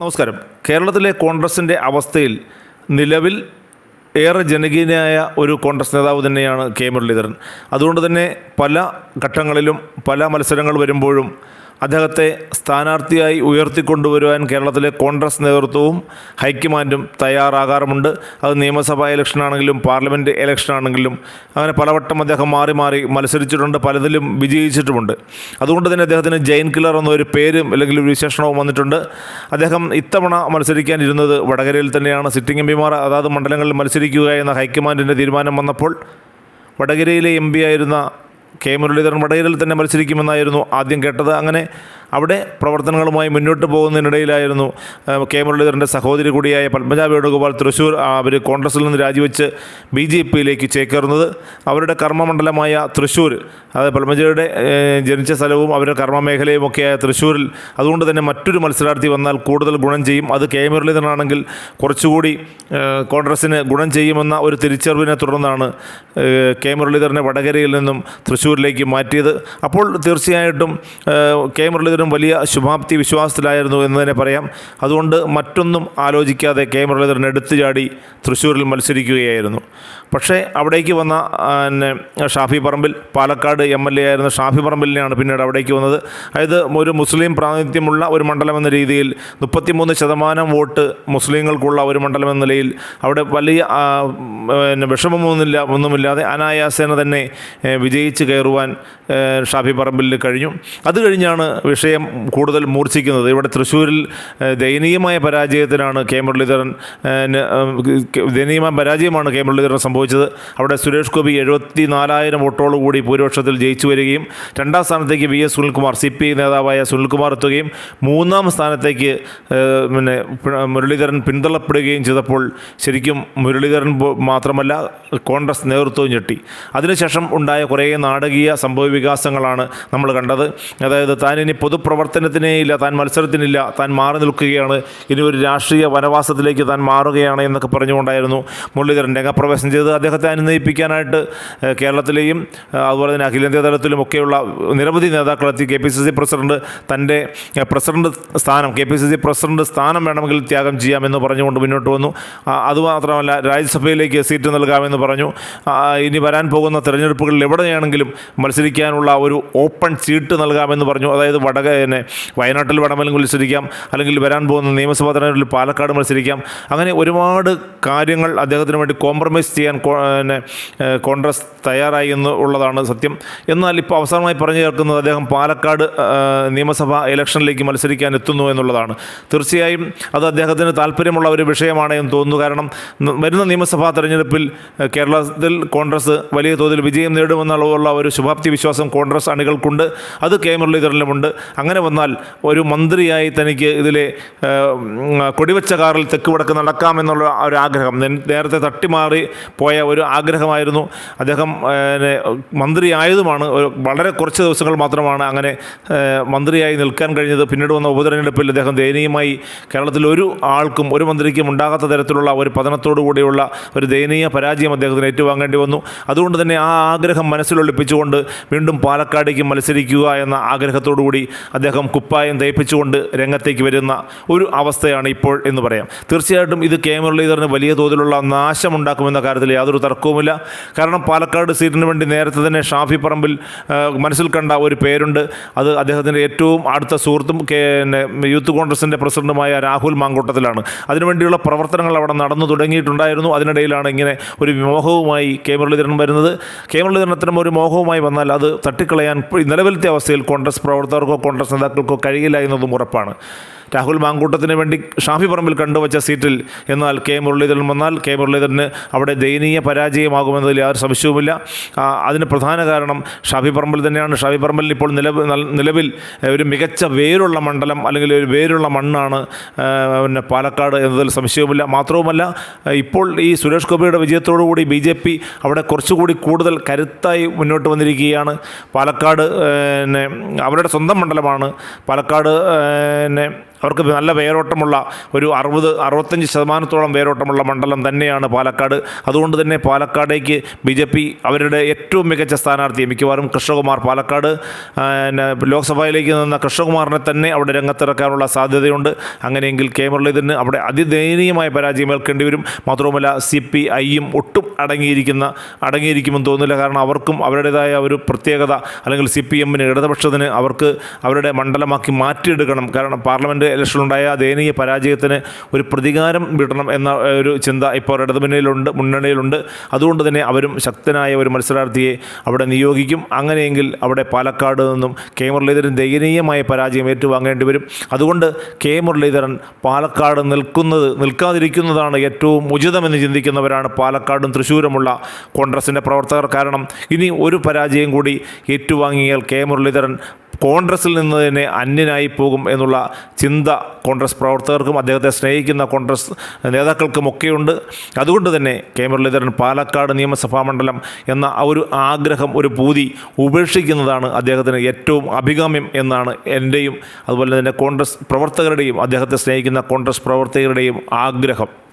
നമസ്കാരം. കേരളത്തിലെ കോൺഗ്രസിന്റെ അവസ്ഥയിൽ നിലവിൽ ഏറെ ജനകീയനായ ഒരു കോൺഗ്രസ് നേതാവ് തന്നെയാണ് കെ മുരളീധരൻ. അതുകൊണ്ട് തന്നെ പല ഘട്ടങ്ങളിലും പല മത്സരങ്ങൾ വരുമ്പോഴും അദ്ദേഹത്തെ സ്ഥാനാർത്ഥിയായി ഉയർത്തിക്കൊണ്ടുവരുവാൻ കേരളത്തിലെ കോൺഗ്രസ് നേതൃത്വവും ഹൈക്കമാൻഡും തയ്യാറാകാറുമുണ്ട്. അത് നിയമസഭാ ഇലക്ഷനാണെങ്കിലും പാർലമെന്റ് ഇലക്ഷനാണെങ്കിലും അങ്ങനെ പലവട്ടം അദ്ദേഹം മാറി മാറി മത്സരിച്ചിട്ടുണ്ട് പലതിലും വിജയിച്ചിട്ടുമുണ്ട്. അതുകൊണ്ട് തന്നെ അദ്ദേഹത്തിന് ജെയിൻ കില്ലർ എന്നൊരു പേരും അല്ലെങ്കിൽ ഒരു വിശേഷണവും വന്നിട്ടുണ്ട്. അദ്ദേഹം ഇത്തവണ മത്സരിക്കാനിരുന്നത് വടകരയിൽ തന്നെയാണ്. സിറ്റിംഗ് എം പിമാർ അതാത് മണ്ഡലങ്ങളിൽ മത്സരിക്കുക എന്ന ഹൈക്കമാൻഡിന്റെ തീരുമാനം വന്നപ്പോൾ വടകരയിലെ എം ആയിരുന്ന കെ മുരളീധരൻ വടകരയിൽ തന്നെ മത്സരിക്കുമെന്നായിരുന്നു ആദ്യം കേട്ടത്. അങ്ങനെ അവിടെ പ്രവർത്തനങ്ങളുമായി മുന്നോട്ട് പോകുന്നതിനിടയിലായിരുന്നു കെ മുരളീധരന്റെ സഹോദരി കൂടിയായ പത്മജ വേണുഗോപാൽ തൃശ്ശൂർ അവർ കോൺഗ്രസിൽ നിന്ന് രാജിവെച്ച് ബി ജെ പിയിലേക്ക് ചേക്കേറുന്നത്. അവരുടെ കർമ്മമണ്ഡലമായ തൃശ്ശൂർ അത് പത്മജയുടെ ജനിച്ച സ്ഥലവും അവരുടെ കർമ്മമേഖലയും ഒക്കെയായ തൃശ്ശൂരിൽ അതുകൊണ്ട് തന്നെ മറ്റൊരു മത്സരാർത്ഥി വന്നാൽ കൂടുതൽ ഗുണം ചെയ്യും. അത് കെ മുരളീധരനാണെങ്കിൽ കുറച്ചുകൂടി കോൺഗ്രസ്സിന് ഗുണം ചെയ്യുമെന്ന ഒരു തിരിച്ചറിവിനെ തുടർന്നാണ് കെ മുരളീധരനെ വടകരയിൽ നിന്നും തൃശ്ശൂരിലേക്ക് മാറ്റിയത്. അപ്പോൾ തീർച്ചയായിട്ടും കെ മുരളീധരൻ വലിയ ശുഭാപ്തി വിശ്വാസത്തിലായിരുന്നു എന്ന് തന്നെ പറയാം. അതുകൊണ്ട് മറ്റൊന്നും ആലോചിക്കാതെ കെ മുരളീധരൻ എടുത്തു ചാടി തൃശ്ശൂരിൽ മത്സരിക്കുകയായിരുന്നു. പക്ഷേ അവിടേക്ക് വന്ന പിന്നെ Shafi Parambil Palakkad M L A ആയിരുന്ന ഷാഫി പറമ്പിലിനെയാണ് പിന്നീട് അവിടേക്ക് വന്നത്. അതായത് ഒരു മുസ്ലിം പ്രാതിനിധ്യമുള്ള ഒരു മണ്ഡലം എന്ന രീതിയിൽ മുപ്പത്തിമൂന്ന് ശതമാനം വോട്ട് മുസ്ലിങ്ങൾക്കുള്ള ഒരു മണ്ഡലം എന്ന നിലയിൽ അവിടെ വലിയ പിന്നെ വിഷമമൊന്നുമില്ല ഒന്നുമില്ലാതെ അനായാസേന തന്നെ വിജയിച്ച് വിജയിച്ച് കയറുവാൻ ഷാഫി പറമ്പിലിന് കഴിഞ്ഞു. അത് കഴിഞ്ഞാണ് വിഷയം കൂടുതൽ മൂർച്ഛിക്കുന്നത്. ഇവിടെ തൃശ്ശൂരിൽ ദയനീയമായ പരാജയത്തിനാണ് കെ മുരളീധരൻ ദയനീയമായ പരാജയമാണ് കെ മുരളീധരൻ സംഭവിച്ചത്. അവിടെ സുരേഷ് ഗോപി എഴുപത്തി നാലായിരം വോട്ടോടുകൂടി ഭൂരിപക്ഷത്തിൽ ജയിച്ചു വരികയും രണ്ടാം സ്ഥാനത്തേക്ക് V S Sunilkumar C P I നേതാവായ സുനിൽകുമാർ എത്തുകയും മൂന്നാം സ്ഥാനത്തേക്ക് പിന്നെ മുരളീധരൻ പിന്തള്ളപ്പെടുകയും ചെയ്തപ്പോൾ ശരിക്കും മുരളീധരൻ മാത്രമല്ല കോൺഗ്രസ് നേതൃത്വവും ഞെട്ടി. അതിനുശേഷം ഉണ്ടായ കുറേ നാടകീയ സംഭവ വികാസങ്ങളാണ് നമ്മൾ കണ്ടത്. അതായത് താൻ ഇനി പൊതുപ്രവർത്തനത്തിനേ ഇല്ല താൻ മത്സരത്തിനില്ല താൻ മാറി നിൽക്കുകയാണ്. ഇനി ഒരു രാഷ്ട്രീയ വനവാസത്തിലേക്ക് താൻ മാറുകയാണ് എന്നൊക്കെ പറഞ്ഞുകൊണ്ടായിരുന്നു മുരളീധരൻ രംഗപ്രവേശനം ചെയ്ത് അദ്ദേഹത്തെ അനുനയിപ്പിക്കാനായിട്ട് കേരളത്തിലെയും അതുപോലെ തന്നെ അഖിലേന്ത്യാ തലത്തിലും ഒക്കെയുള്ള നിരവധി നേതാക്കളെത്തി K P C C president തന്റെ പ്രസിഡന്റ് സ്ഥാനം K P C C president സ്ഥാനം വേണമെങ്കിൽ ത്യാഗം ചെയ്യാമെന്ന് പറഞ്ഞുകൊണ്ട് മുന്നോട്ട് വന്നു. അതുമാത്രമല്ല രാജ്യസഭയിലേക്ക് സീറ്റ് നൽകാമെന്ന് പറഞ്ഞു. ഇനി വരാൻ പോകുന്ന തെരഞ്ഞെടുപ്പുകളിൽ എവിടെയാണെങ്കിലും മത്സരിക്കാനുള്ള ഒരു ഓപ്പൺ സീറ്റ് നൽകാമെന്ന് പറഞ്ഞു. അതായത് വടക പിന്നെ വയനാട്ടിൽ വേണമെങ്കിൽ മത്സരിക്കാം അല്ലെങ്കിൽ വരാൻ പോകുന്ന നിയമസഭാ തെരഞ്ഞെടുപ്പിൽ പാലക്കാട് മത്സരിക്കാം. അങ്ങനെ ഒരുപാട് കാര്യങ്ങൾ അദ്ദേഹത്തിന് വേണ്ടി കോംപ്രമൈസ് ചെയ്യാൻ പിന്നെ കോൺഗ്രസ് തയ്യാറായി എന്ന് ഉള്ളതാണ് സത്യം. എന്നാൽ ഇപ്പോൾ അവസാനമായി പറഞ്ഞു ചേർക്കുന്നത് അദ്ദേഹം പാലക്കാട് നിയമസഭാ ഇലക്ഷനിലേക്ക് മത്സരിക്കാൻ എത്തുന്നു എന്നുള്ളതാണ്. തീർച്ചയായും അത് അദ്ദേഹത്തിന് താല്പര്യമുള്ള ഒരു വിഷയമാണ് എന്ന് തോന്നുന്നു. കാരണം വരുന്ന നിയമസഭാ തെരഞ്ഞെടുപ്പിൽ കേരളത്തിൽ കോൺഗ്രസ് വലിയ തോതിൽ വിജയം നേടുമെന്നുള്ള ഒരു ശുഭാപ്തി വിശ്വാസം കോൺഗ്രസ് അണികൾക്കുണ്ട് അത് കെ മുരളീധരനിലുമുണ്ട്. അങ്ങനെ വന്നാൽ ഒരു മന്ത്രിയായി തനിക്ക് ഇതിലെ കൊടിവച്ച കാറിൽ തെക്ക് വടക്ക് നടക്കാമെന്നുള്ള ഒരു ആഗ്രഹം നേരത്തെ തട്ടിമാറി പോയ ഒരു ആഗ്രഹമായിരുന്നു. അദ്ദേഹം മന്ത്രിയായതുമാണ്. വളരെ കുറച്ച് ദിവസങ്ങൾ മാത്രമാണ് അങ്ങനെ മന്ത്രിയായി നിൽക്കാൻ കഴിഞ്ഞത്. പിന്നീട് വന്ന ഉപതെരഞ്ഞെടുപ്പിൽ അദ്ദേഹം ദയനീയമായി കേരളത്തിൽ ഒരു ആൾക്കും ഒരു മന്ത്രിക്കും ഉണ്ടാകാത്ത തരത്തിലുള്ള ഒരു പതനത്തോടു കൂടിയുള്ള ഒരു ദയനീയ പരാജയം അദ്ദേഹത്തിന് ഏറ്റുവാങ്ങേണ്ടി വന്നു. അതുകൊണ്ട് തന്നെ ആ ആഗ്രഹം മനസ്സിലൊളിപ്പിച്ചുകൊണ്ട് വീണ്ടും പാലക്കാടേക്ക് മത്സരിക്കുക എന്ന ആഗ്രഹത്തോടുകൂടി അദ്ദേഹം കുപ്പായം തയ്പ്പിച്ചുകൊണ്ട് രംഗത്തേക്ക് വരുന്ന ഒരു അവസ്ഥയാണ് ഇപ്പോൾ എന്ന് പറയാം. തീർച്ചയായിട്ടും ഇത് കെ മുരളീധരന് വലിയ തോതിലുള്ള നാശമുണ്ടാക്കുമെന്ന കാര്യത്തിൽ യാതൊരു തർക്കവുമില്ല. കാരണം പാലക്കാട് സീറ്റിന് വേണ്ടി നേരത്തെ തന്നെ ഷാഫി പറമ്പിൽ മനസ്സിൽ കണ്ട ഒരു പേരുണ്ട്. അത് അദ്ദേഹത്തിന്റെ ഏറ്റവും അടുത്ത സുഹൃത്തും കെ യൂത്ത് കോൺഗ്രസിന്റെ പ്രസിഡന്റുമായ രാഹുൽ മാങ്കൂട്ടത്തിലാണ്. അതിനുവേണ്ടിയുള്ള പ്രവർത്തനങ്ങൾ അവിടെ നടന്നു തുടങ്ങിയിട്ടുണ്ടായിരുന്നു. അതിനിടയിലാണ് ഇങ്ങനെ ഒരു മോഹവുമായി കെ മുരളീധരൻ വരുന്നത്. കെ മുരളീധരൻ അത്തരം ഒരു മോഹവുമായി വന്നാൽ അത് തട്ടിക്കളയാൻ നിലവിലത്തെ അവസ്ഥയിൽ കോൺഗ്രസ് പ്രവർത്തകർക്കോ കോൺഗ്രസ് നേതാക്കൾക്കോ കഴിയില്ല എന്നതും ഉറപ്പാണ്. രാഹുൽ മാങ്കൂട്ടത്തിന് വേണ്ടി ഷാഫി പറമ്പിൽ കണ്ടുവച്ച സീറ്റിൽ എന്നാൽ കെ മുരളീധരൻ വന്നാൽ കെ മുരളീധരന് അവിടെ ദയനീയ പരാജയമാകുമെന്നതിൽ യാതൊരു സംശയവുമില്ല. അതിന് പ്രധാന കാരണം ഷാഫി പറമ്പിൽ തന്നെയാണ്. ഷാഫി പറമ്പിൽ ഇപ്പോൾ നിലവിൽ നിലവിൽ ഒരു മികച്ച വേരുള്ള മണ്ഡലം അല്ലെങ്കിൽ ഒരു വേരുള്ള മണ്ണാണ് പിന്നെ പാലക്കാട് എന്നതിൽ സംശയവുമില്ല. മാത്രവുമല്ല ഇപ്പോൾ ഈ സുരേഷ് ഗോപിയുടെ വിജയത്തോടുകൂടി ബി ജെ പി അവിടെ കുറച്ചുകൂടി കൂടുതൽ കരുത്തായി മുന്നോട്ട് വന്നിരിക്കുകയാണ്. പാലക്കാട് പിന്നെ അവരുടെ സ്വന്തം മണ്ഡലമാണ്. പാലക്കാട് പിന്നെ അവർക്ക് നല്ല വേരോട്ടമുള്ള ഒരു അറുപത് അറുപത്തഞ്ച് ശതമാനത്തോളം വേരോട്ടമുള്ള മണ്ഡലം തന്നെയാണ് പാലക്കാട്. അതുകൊണ്ട് തന്നെ പാലക്കാടേക്ക് ബി ജെ പി അവരുടെ ഏറ്റവും മികച്ച സ്ഥാനാർത്ഥിയെ മിക്കവാറും കൃഷ്ണകുമാർ പാലക്കാട്. ലോക്സഭയിലേക്ക് നിന്ന കൃഷ്ണകുമാറിനെ തന്നെ അവിടെ രംഗത്തിറക്കാനുള്ള സാധ്യതയുണ്ട്. അങ്ങനെയെങ്കിൽ കെ മുരളീധരന് അവിടെ അതിദയനീയമായ പരാജയം ഏൽക്കേണ്ടി വരും. മാത്രവുമല്ല സി പി ഐയും ഒട്ടും അടങ്ങിയിരിക്കുന്ന അടങ്ങിയിരിക്കുമെന്ന് തോന്നുന്നില്ല. കാരണം അവർക്കും അവരുടേതായ ഒരു പ്രത്യേകത. അല്ലെങ്കിൽ സി പി എമ്മിന് ഇടതുപക്ഷത്തിന് അവർക്ക് അവരുടെ മണ്ഡലമാക്കി മാറ്റിയെടുക്കണം. കാരണം പാർലമെന്റ് ഇലക്ഷനിലുണ്ടായ ദയനീയ പരാജയത്തിന് ഒരു പ്രതികാരം വിടണം എന്ന ഒരു ചിന്ത ഇപ്പോൾ ഇടതുമുന്നണിയിലുണ്ട് മുന്നണിയിലുണ്ട്. അതുകൊണ്ട് തന്നെ അവരും ശക്തനായ ഒരു മത്സരാർത്ഥിയെ അവിടെ നിയോഗിക്കും. അങ്ങനെയെങ്കിൽ അവിടെ പാലക്കാട് നിന്നും കെ മുരളീധരൻ ദയനീയമായ പരാജയം ഏറ്റുവാങ്ങേണ്ടി വരും. അതുകൊണ്ട് കെ മുരളീധരൻ പാലക്കാട് നിൽക്കുന്നത് നിൽക്കാതിരിക്കുന്നതാണ് ഏറ്റവും ഉചിതമെന്ന് ചിന്തിക്കുന്നവരാണ് പാലക്കാടും തൃശ്ശൂരുമുള്ള കോൺഗ്രസിന്റെ പ്രവർത്തകർ. കാരണം ഇനി ഒരു പരാജയം കൂടി ഏറ്റുവാങ്ങിയാൽ കെ മുരളീധരൻ കോൺഗ്രസിൽ നിന്ന് തന്നെ അന്യനായി പോകും എന്നുള്ള ചിന്ത കോൺഗ്രസ് പ്രവർത്തകർക്കും അദ്ദേഹത്തെ സ്നേഹിക്കുന്ന കോൺഗ്രസ് നേതാക്കൾക്കുമൊക്കെയുണ്ട്. അതുകൊണ്ട് തന്നെ കെ മുരളീധരൻ പാലക്കാട് നിയമസഭാ മണ്ഡലം എന്ന ഒരു ആഗ്രഹം ഒരു പൂതി ഉപേക്ഷിക്കുന്നതാണ് അദ്ദേഹത്തിന് ഏറ്റവും അഭികാമ്യം എന്നാണ് എന്റെയും അതുപോലെ തന്നെ കോൺഗ്രസ് പ്രവർത്തകരുടെയും അദ്ദേഹത്തെ സ്നേഹിക്കുന്ന കോൺഗ്രസ് പ്രവർത്തകരുടെയും ആഗ്രഹം.